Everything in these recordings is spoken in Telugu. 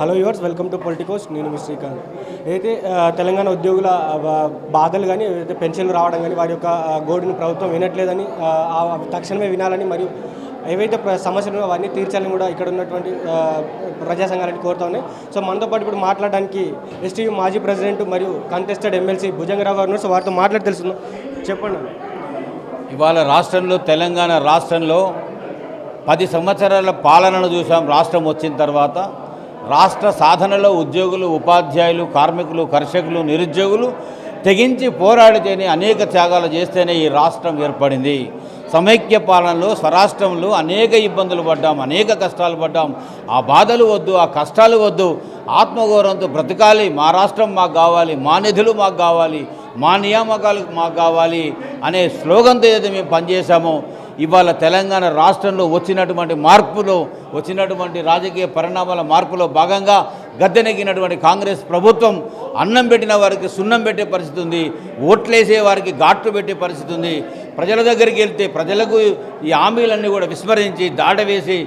Hello yours welcome to Politicos నేను మీ శ్రీకాంత్. అయితే తెలంగాణ ఉద్యోగుల బాధలు కానీ ఏదైతే పెన్షన్లు రావడం కానీ వారి యొక్క గోడును ప్రభుత్వం వినట్లేదని తక్షణమే వినాలని మరియు ఏవైతే ప్ర- సమస్యలు అవన్నీ తీర్చాలని కూడా ఇక్కడ ఉన్నటువంటి ప్రజా సంఘాలని కోరుతా ఉన్నాయి సో మనతో పాటు ఇప్పుడు మాట్లాడడానికి ఎస్టీయూ మాజీ ప్రెసిడెంట్ మరియు కంటెస్టెడ్ ఎమ్మెల్సీ భుజంగరావు గారు ఉన్నారు. సో వారితో మాట్లాడి తెలుసుకుందాం. చెప్పండి ఇవాళ రాష్ట్రంలో తెలంగాణ రాష్ట్రంలో పది సంవత్సరాల పాలనను చూసాం. రాష్ట్రం వచ్చిన తర్వాత రాష్ట్ర సాధనలో ఉద్యోగులు ఉపాధ్యాయులు కార్మికులు కర్షకులు నిరుద్యోగులు తెగించి పోరాడితేనే అనేక త్యాగాలు చేస్తేనే ఈ రాష్ట్రం ఏర్పడింది. సమైక్య పాలనలో స్వరాష్ట్రంలో అనేక ఇబ్బందులు పడ్డాం అనేక కష్టాలు పడ్డాం. ఆ బాధలు వద్దు ఆ కష్టాలు వద్దు. ఆత్మగౌరవంతో బ్రతకాలి మా రాష్ట్రం మాకు కావాలి మా నిధులు మాకు కావాలి మా నియామకాలు మాకు కావాలి అనే స్లోగన్తో ఏదైతే మేము పనిచేశామో. ఇవాళ తెలంగాణ రాష్ట్రంలో వచ్చినటువంటి మార్పులో వచ్చినటువంటి రాజకీయ పరిణామాల మార్పులో భాగంగా గద్దెనెక్కినటువంటి కాంగ్రెస్ ప్రభుత్వం అన్నం పెట్టిన వారికి సున్నం పెట్టే పరిస్థితి ఉంది ఓట్లేసే వారికి ఘాట్లు పెట్టే పరిస్థితి ఉంది. ప్రజల దగ్గరికి వెళ్తే ప్రజలకు ఈ హామీలన్నీ కూడా విస్మరించి దాటవేసి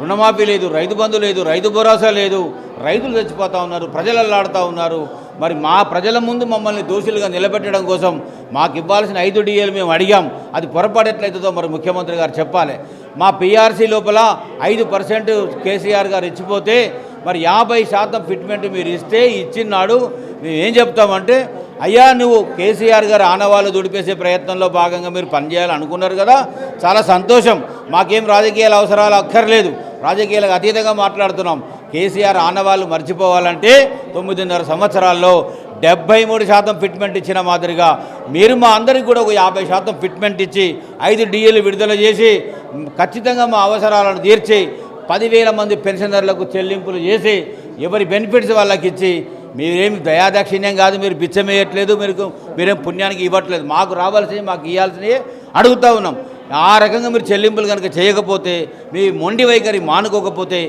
రుణమాఫీ లేదు రైతు బంధు లేదు రైతు భరోసా లేదు రైతులు చచ్చిపోతూ ఉన్నారు ప్రజలు అల్లాడుతూ ఉన్నారు. మరి మా ప్రజల ముందు మమ్మల్ని దోషులుగా నిలబెట్టడం కోసం మాకు ఇవ్వాల్సిన ఐదు డిఏలు మేము అడిగాం. అది పొరపాటు మరి ముఖ్యమంత్రి గారు చెప్పాలి. మా పిఆర్సీ లోపల ఐదు పర్సెంట్ కేసీఆర్ గారు ఇచ్చిపోతే మరి యాభై శాతం ఫిట్మెంట్ మీరు ఇస్తే ఇచ్చినాడు మేము ఏం చెప్తామంటే అయ్యా నువ్వు కేసీఆర్ గారు ఆనవాళ్ళు దుడిపేసే ప్రయత్నంలో భాగంగా మీరు పనిచేయాలని అనుకున్నారు కదా. చాలా సంతోషం. మాకేం రాజకీయాల అవసరాలు అక్కర్లేదు. రాజకీయాలకు అతీతంగా మాట్లాడుతున్నాం. కేసీఆర్ ఆనవాళ్ళు మర్చిపోవాలంటే తొమ్మిదిన్నర సంవత్సరాల్లో డెబ్బై మూడు శాతం ఫిట్మెంట్ ఇచ్చిన మాదిరిగా మీరు మా అందరికి కూడా ఒక యాభై శాతం ఫిట్మెంట్ ఇచ్చి ఐదు డిఏలు విడుదల చేసి ఖచ్చితంగా మా అవసరాలను తీర్చి పదివేల మంది పెన్షనర్లకు చెల్లింపులు చేసి ఎవరి బెనిఫిట్స్ వాళ్ళకి ఇచ్చి మీరేమి దయాదాక్షిణ్యం కాదు మీరు బిచ్చమేయట్లేదు మీరు మీరేం పుణ్యానికి ఇవ్వట్లేదు. మాకు రావాల్సినవి మాకు ఇవ్వాల్సినవి అడుగుతా ఉన్నాం. ఆ రకంగా మీరు చెల్లింపులు కనుక చేయకపోతే మీ మొండి వైఖరి మానుకోకపోతే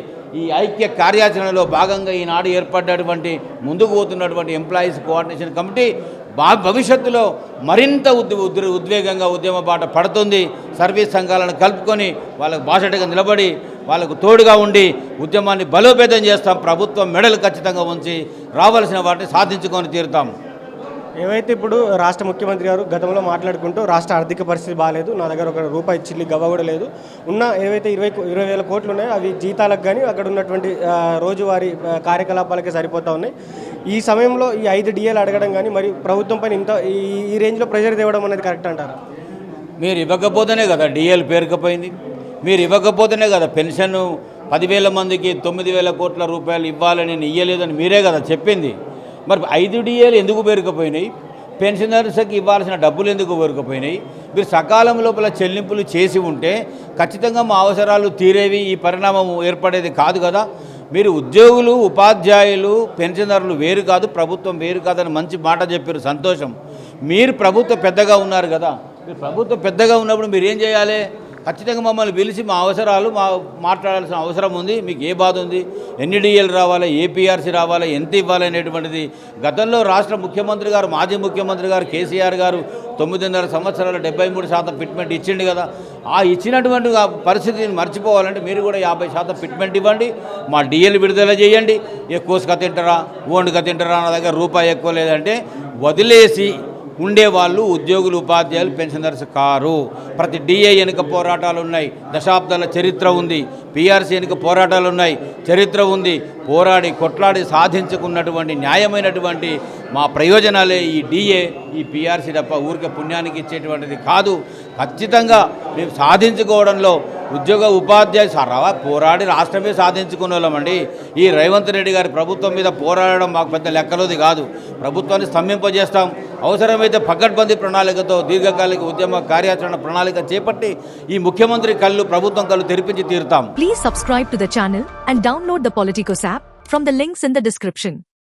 ఈ ఐక్య కార్యాచరణలో భాగంగా ఈనాడు ఏర్పడ్డటువంటి ముందుకు పోతున్నటువంటి ఎంప్లాయీస్ కోఆర్డినేషన్ కమిటీ బా భవిష్యత్తులో మరింత ఉద్ ఉద్ర ఉద్వేగంగా ఉద్యమ బాట పడుతుంది. సర్వీస్ సంఘాలను కలుపుకొని వాళ్ళకు బాసటగా నిలబడి వాళ్ళకు తోడుగా ఉండి ఉద్యమాన్ని బలోపేతం చేస్తాం. ప్రభుత్వం మెడలు ఖచ్చితంగా ఉంచి రావాల్సిన వాటిని సాధించుకొని తీరుతాం. ఏవైతే ఇప్పుడు రాష్ట్ర ముఖ్యమంత్రి గారు గతంలో మాట్లాడుకుంటూ రాష్ట్ర ఆర్థిక పరిస్థితి బాగాలేదు నా దగ్గర ఒక రూపాయి చిల్లి గవ్వ కూడా లేదు ఉన్న ఏవైతే ఇరవై ఇరవై వేల కోట్లు ఉన్నాయో అవి జీతాలకు కానీ అక్కడ ఉన్నటువంటి రోజువారీ కార్యకలాపాలకి కార్యకలాపాలకే సరిపోతా ఉన్నాయి. ఈ సమయంలో ఈ ఐదు డిఏలు అడగడం కానీ మరి ప్రభుత్వం పైన ఇంత ఈ ఈ రేంజ్లో ప్రెషర్ తేవడం అనేది కరెక్ట్ అంటారు? మీరు ఇవ్వకపోతేనే కదా డిఎల్ పేరుకపోయింది. మీరు ఇవ్వకపోతేనే కదా పెన్షన్ పదివేల మందికి తొమ్మిది వేల కోట్ల రూపాయలు ఇవ్వాలని ఇవ్వలేదని ఇయ్యలేదని మీరే కదా చెప్పింది. మరి ఐదు డిఏలు ఎందుకు పేరుకపోయినాయి? పెన్షనర్స్కి ఇవ్వాల్సిన డబ్బులు ఎందుకు పేరుకపోయినాయి? మీరు సకాలం లోపల చెల్లింపులు చేసి ఉంటే ఖచ్చితంగా మా అవసరాలు తీరేవి ఈ పరిణామం ఏర్పడేది కాదు కదా. మీరు ఉద్యోగులు ఉపాధ్యాయులు పెన్షనర్లు వేరు కాదు ప్రభుత్వం వేరు కాదని మంచి మాట చెప్పారు సంతోషం. మీరు ప్రభుత్వ పెద్దగా ఉన్నారు కదా. మీరు ప్రభుత్వం పెద్దగా ఉన్నప్పుడు మీరు ఏం చేయాలి? ఖచ్చితంగా మమ్మల్ని పిలిచి మా అవసరాలు మా మాట్లాడాల్సిన అవసరం ఉంది. మీకు ఏ బాధ ఉంది? ఎన్డీఎల్ రావాలా? రావాలి ఏపీఆర్సీ రావాలి? ఎంత ఇవ్వాలి అనేటువంటిది? గతంలో రాష్ట్ర ముఖ్యమంత్రి గారు మాజీ ముఖ్యమంత్రి గారు కేసీఆర్ గారు తొమ్మిదిన్నర సంవత్సరాలు డెబ్బై మూడు శాతం ఫిట్మెంట్ ఇచ్చిండు కదా. ఆ ఇచ్చినటువంటి ఆ పరిస్థితిని మర్చిపోవాలంటే మీరు కూడా యాభై శాతం ఫిట్మెంట్ ఇవ్వండి. మా డిఎల్ విడుదల చేయండి. ఎక్కువగా తింటారా? ఓన్గా తింటారా? నా దగ్గర రూపాయి ఎక్కువ లేదంటే వదిలేసి ఉండేవాళ్ళు ఉద్యోగులు ఉపాధ్యాయులు పెన్షనర్స్ కారు. ప్రతి డిఏ వెనుక పోరాటాలు ఉన్నాయి దశాబ్దాల చరిత్ర ఉంది. పీఆర్సీ వెనుక పోరాటాలు ఉన్నాయి చరిత్ర ఉంది. పోరాడి కొట్లాడి సాధించుకున్నటువంటి న్యాయమైనటువంటి మా ప్రయోజనాలే ఈ డిఏ ఈ పీఆర్సీ తప్ప ఊరికే పుణ్యానికి ఇచ్చేటువంటిది కాదు. ఖచ్చితంగా మేము సాధించుకోవడంలో ఉద్యోగ ఉపాధ్యాయ సరవా పోరాడి రాష్ట్రమే సాధించుకునే వాళ్ళమండి ఈ రేవంత్ రెడ్డి గారి ప్రభుత్వం మీద పోరాడడం మాకు పెద్ద లెక్కలోది కాదు. ప్రభుత్వాన్ని స్తంభింపజేస్తాం. అవసరమైతే పకడ్బందీ ప్రణాళికతో దీర్ఘకాలిక ఉద్యమ కార్యాచరణ ప్రణాళిక చేపట్టి ఈ ముఖ్యమంత్రి కళ్ళు ప్రభుత్వం కళ్ళు తెరిపించి తీరుతాం. Please subscribe to the channel and download the Politicos app from the links in the description